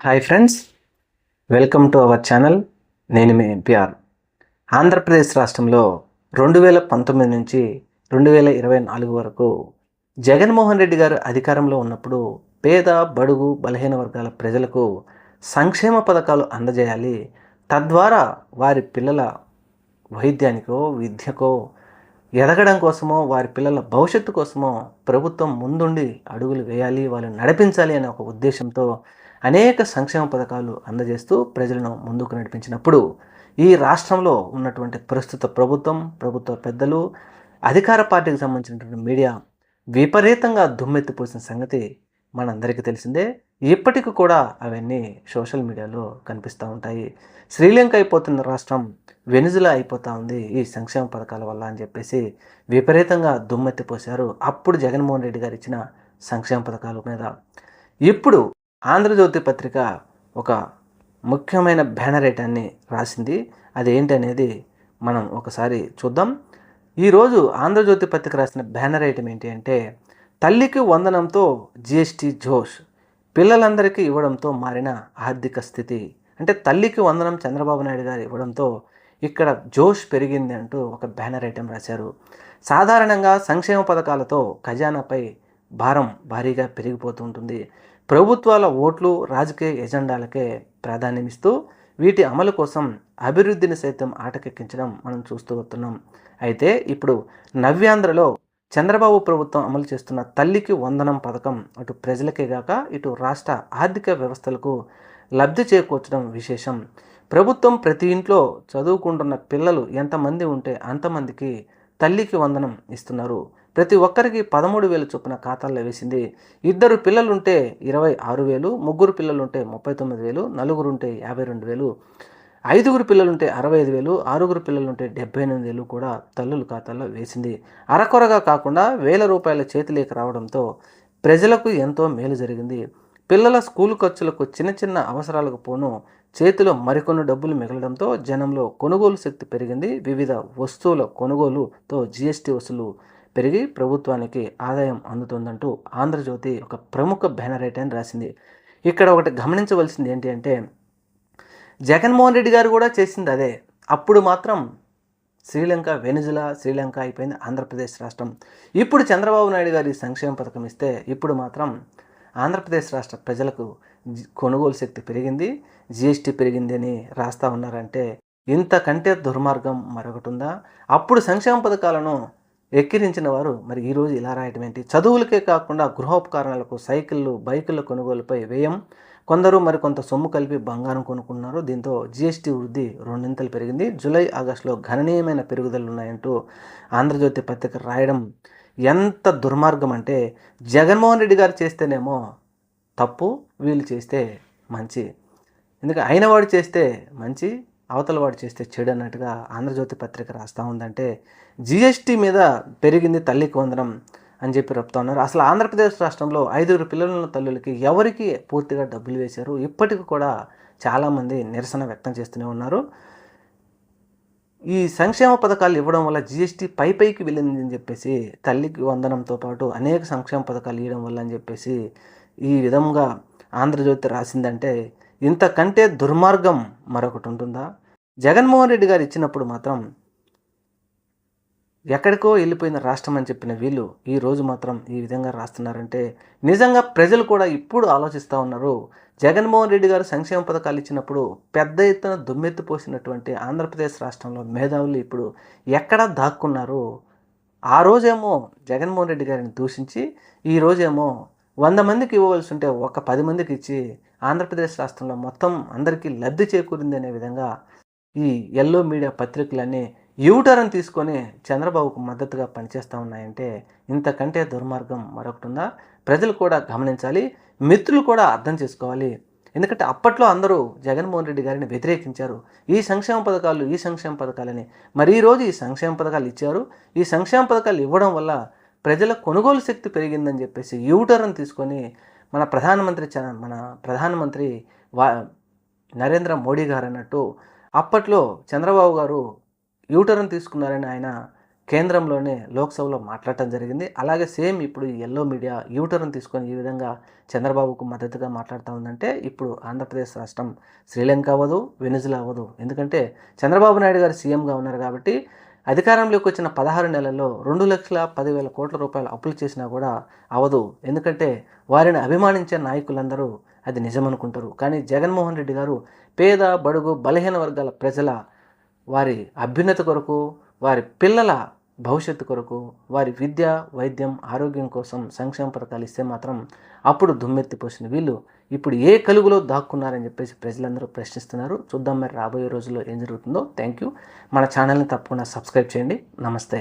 Hi friends welcome to our channel నేను మీ NPR Andhra Pradesh రాష్ట్రంలో రెండు వేల పంతొమ్మిది నుంచి రెండు వేల ఇరవై నాలుగు వరకు జగన్మోహన్ రెడ్డి గారు అధికారంలో ఉన్నప్పుడు పేద బడుగు బలహీన వర్గాల ప్రజలకు సంక్షేమ పథకాలు అందజేయాలి. తద్వారా వారి పిల్లల వైద్యానికో విద్యకో ఎదగడం కోసమో వారి పిల్లల భవిష్యత్తు కోసమో ప్రభుత్వం ముందుండి అడుగులు వేయాలి వాళ్ళు నడిపించాలి అనే ఒక ఉద్దేశంతో అనేక సంక్షేమ పథకాలు అందజేస్తూ ప్రజలను ముందుకు నడిపించినప్పుడు ఈ రాష్ట్రంలో ఉన్నటువంటి ప్రస్తుత ప్రభుత్వం ప్రభుత్వ పెద్దలు అధికార పార్టీకి సంబంధించినటువంటి మీడియా విపరీతంగా దుమ్మెత్తిపోసిన సంగతి మనందరికీ తెలిసిందే. ఇప్పటికి కూడా అవన్నీ సోషల్ మీడియాలో కనిపిస్తూ ఉంటాయి. శ్రీలంక అయిపోతున్న రాష్ట్రం వెనుజులా అయిపోతూ ఉంది ఈ సంక్షేమ పథకాల వల్ల అని చెప్పేసి విపరీతంగా దుమ్మెత్తిపోశారు అప్పుడు జగన్మోహన్ రెడ్డి గారు ఇచ్చిన సంక్షేమ పథకాల మీద. ఇప్పుడు ఆంధ్రజ్యోతి పత్రిక ఒక ముఖ్యమైన బ్యానరేటాన్ని రాసింది. అది ఏంటనేది మనం ఒకసారి చూద్దాం. ఈరోజు ఆంధ్రజ్యోతి పత్రిక రాసిన బ్యానర్ ఐటమ్ ఏంటి అంటే తల్లికి వందనంతో జిఎస్టీ జోష్ పిల్లలందరికీ ఇవ్వడంతో మారిన ఆర్థిక స్థితి. అంటే తల్లికి వందనం చంద్రబాబు నాయుడు గారు ఇవ్వడంతో ఇక్కడ జోష్ పెరిగింది అంటూ ఒక బ్యానర్ ఐటెం రాశారు. సాధారణంగా సంక్షేమ పథకాలతో ఖజానాపై భారం భారీగా పెరిగిపోతూ ఉంటుంది. ప్రభుత్వాల ఓట్లు రాజకీయ ఎజెండాలకే ప్రాధాన్యమిస్తూ వీటి అమలు కోసం అభివృద్ధిని సైతం ఆటకెక్కించడం మనం చూస్తూ వస్తున్నాం. అయితే ఇప్పుడు నవ్యాంధ్రలో చంద్రబాబు ప్రభుత్వం అమలు చేస్తున్న తల్లికి వందనం పథకం అటు ప్రజలకే గాక ఇటు రాష్ట్ర ఆర్థిక వ్యవస్థలకు లబ్ధి చేకూర్చడం విశేషం. ప్రభుత్వం ప్రతి ఇంట్లో చదువుకుంటున్న పిల్లలు ఎంతమంది ఉంటే అంతమందికి తల్లికి వందనం ఇస్తున్నారు. ప్రతి ఒక్కరికి పదమూడు వేలు చొప్పున ఖాతాల్లో వేసింది. ఇద్దరు పిల్లలుంటే ఇరవై ఆరు వేలు ముగ్గురు పిల్లలుంటే ముప్పై తొమ్మిది వేలు నలుగురుంటే యాభై రెండు వేలు ఐదుగురు పిల్లలుంటే అరవై ఐదు వేలు ఆరుగురు పిల్లలుంటే డెబ్బై ఎనిమిది వేలు కూడా తల్లుల ఖాతాల్లో వేసింది. అరకొరగా కాకుండా వేల రూపాయల చేతిలేక రావడంతో ప్రజలకు ఎంతో మేలు జరిగింది. పిల్లల స్కూల్ ఖర్చులకు చిన్న చిన్న అవసరాలకు పోను చేతిలో మరికొన్ని డబ్బులు మిగలడంతో జనంలో కొనుగోలు శక్తి పెరిగింది. వివిధ వస్తువుల కొనుగోలుతో జిఎస్టీ వసూలు పెరిగి ప్రభుత్వానికి ఆదాయం అందుతుందంటూ ఆంధ్రజ్యోతి ఒక ప్రముఖ బ్యానర్ అని రాసింది. ఇక్కడ ఒకటి గమనించవలసింది ఏంటి అంటే జగన్మోహన్ రెడ్డి గారు కూడా చేసింది అదే. అప్పుడు మాత్రం శ్రీలంక వెనుజులా శ్రీలంక అయిపోయింది ఆంధ్రప్రదేశ్ రాష్ట్రం. ఇప్పుడు చంద్రబాబు నాయుడు గారి సంక్షేమ పథకం ఇస్తే ఇప్పుడు మాత్రం ఆంధ్రప్రదేశ్ రాష్ట్ర ప్రజలకు కొనుగోలు శక్తి పెరిగింది. జిఎస్టీ పెరిగింది అని రాస్తా ఉన్నారంటే ఇంతకంటే దుర్మార్గం మరొకటి ఉందా? అప్పుడు సంక్షేమ పథకాలను ఎక్కిరించిన వారు మరి ఈరోజు ఇలా రాయటం ఏంటి? చదువులకే కాకుండా గృహోపకరణాలకు సైకిళ్ళు బైకుల కొనుగోలుపై వ్యయం కొందరు మరి కొంత సొమ్ము కలిపి బంగారం కొనుక్కున్నారు. దీంతో జిఎస్టీ వృద్ధి రెండింతలు పెరిగింది. జూలై ఆగస్టులో గణనీయమైన పెరుగుదలు ఉన్నాయంటూ ఆంధ్రజ్యోతి పత్రిక రాయడం ఎంత దుర్మార్గం అంటే జగన్మోహన్ రెడ్డి గారు చేస్తేనేమో తప్పు వీళ్ళు చేస్తే మంచి. ఎందుకంటే అయినవాడు చేస్తే మంచి అవతల వాడు చేస్తే చెడు అన్నట్టుగా ఆంధ్రజ్యోతి పత్రిక రాస్తూ ఉందంటే జిఎస్టీ మీద పెరిగింది తల్లికి వందనం అని చెప్పి చెప్తా ఉన్నారు. అసలు ఆంధ్రప్రదేశ్ రాష్ట్రంలో ఐదుగురు పిల్లల తల్లులకి ఎవరికి పూర్తిగా డబ్బులు వేశారు? ఇప్పటికి కూడా చాలామంది నిరసన వ్యక్తం చేస్తూనే ఉన్నారు. ఈ సంక్షేమ పథకాలు ఇవ్వడం వల్ల జిఎస్టీ పై పైకి వెళ్ళిందని చెప్పేసి తల్లికి వందనంతో పాటు అనేక సంక్షేమ పథకాలు ఇవ్వడం వల్ల అని చెప్పేసి ఈ విధంగా ఆంధ్రజ్యోతి రాసిందంటే ఇంతకంటే దుర్మార్గం మరొకటి ఉంటుందా? జగన్మోహన్ రెడ్డి గారు ఇచ్చినప్పుడు మాత్రం ఎక్కడికో వెళ్ళిపోయిన రాష్ట్రం అని చెప్పిన వీళ్ళు ఈరోజు మాత్రం ఈ విధంగా రాస్తున్నారంటే నిజంగా ప్రజలు కూడా ఇప్పుడు ఆలోచిస్తూ ఉన్నారు. జగన్మోహన్ రెడ్డి గారు సంక్షేమ పథకాలు ఇచ్చినప్పుడు పెద్ద ఎత్తున దుమ్మెత్తిపోసినటువంటి ఆంధ్రప్రదేశ్ రాష్ట్రంలో మేధావులు ఇప్పుడు ఎక్కడ దాక్కున్నారు? ఆ రోజేమో జగన్మోహన్ రెడ్డి గారిని దూషించి ఈ రోజేమో వంద మందికి ఇవ్వవలసి ఉంటే ఒక పది మందికి ఇచ్చి ఆంధ్రప్రదేశ్ రాష్ట్రంలో మొత్తం అందరికీ లబ్ధి చేకూరింది అనే విధంగా ఈ ఎల్లో మీడియా పత్రికలన్నీ యూటర్న్ తీసుకొని చంద్రబాబుకు మద్దతుగా పనిచేస్తూ ఉన్నాయంటే ఇంతకంటే దుర్మార్గం మరొకటి ఉందా? ప్రజలు కూడా గమనించాలి మిత్రులు కూడా అర్థం చేసుకోవాలి. ఎందుకంటే అప్పట్లో అందరూ జగన్మోహన్ రెడ్డి గారిని వ్యతిరేకించారు. ఈ సంక్షేమ పథకాలు ఈ సంక్షేమ పథకాలని. మరి ఈరోజు ఈ సంక్షేమ పథకాలు ఇచ్చారు. ఈ సంక్షేమ పథకాలు ఇవ్వడం వల్ల ప్రజల కొనుగోలు శక్తి పెరిగిందని చెప్పేసి యూటర్న్ తీసుకొని మన ప్రధానమంత్రి మన ప్రధానమంత్రి వా నరేంద్ర మోడీ గారు అన్నట్టు అప్పట్లో చంద్రబాబు గారు యూటర్న్ తీసుకున్నారని ఆయన కేంద్రంలోనే లోక్సభలో మాట్లాడటం జరిగింది. అలాగే సేమ్ ఇప్పుడు ఈ ఎల్లో మీడియా యూటర్న్ తీసుకొని ఈ విధంగా చంద్రబాబుకు మద్దతుగా మాట్లాడుతూ ఉందంటే ఇప్పుడు ఆంధ్రప్రదేశ్ రాష్ట్రం శ్రీలంక అవ్వదు వెనుజులా అవ్వదు. ఎందుకంటే చంద్రబాబు నాయుడు గారు సీఎంగా ఉన్నారు కాబట్టి అధికారంలోకి వచ్చిన పదహారు నెలల్లో రెండు లక్షల పదివేల కోట్ల రూపాయలు అప్పులు చేసినా కూడా అవదు. ఎందుకంటే వారిని అభిమానించే నాయకులందరూ అది నిజమనుకుంటారు. కానీ జగన్మోహన్ రెడ్డి గారు పేద బడుగు బలహీన వర్గాల ప్రజల వారి అభ్యున్నతి కొరకు వారి పిల్లల భవిష్యత్తు కొరకు వారి విద్య వైద్యం ఆరోగ్యం కోసం సంక్షేమ పథకాలు ఇస్తే మాత్రం అప్పుడు దుమ్మెత్తిపోసిన వీళ్ళు ఇప్పుడు ఏ కలుగులో దాక్కున్నారని చెప్పేసి ప్రజలందరూ ప్రశ్నిస్తున్నారు. చూద్దాం మరి రాబోయే రోజుల్లో ఏం జరుగుతుందో. థ్యాంక్ యూ మన ఛానల్ని తప్పకుండా సబ్స్క్రైబ్ చేయండి. నమస్తే.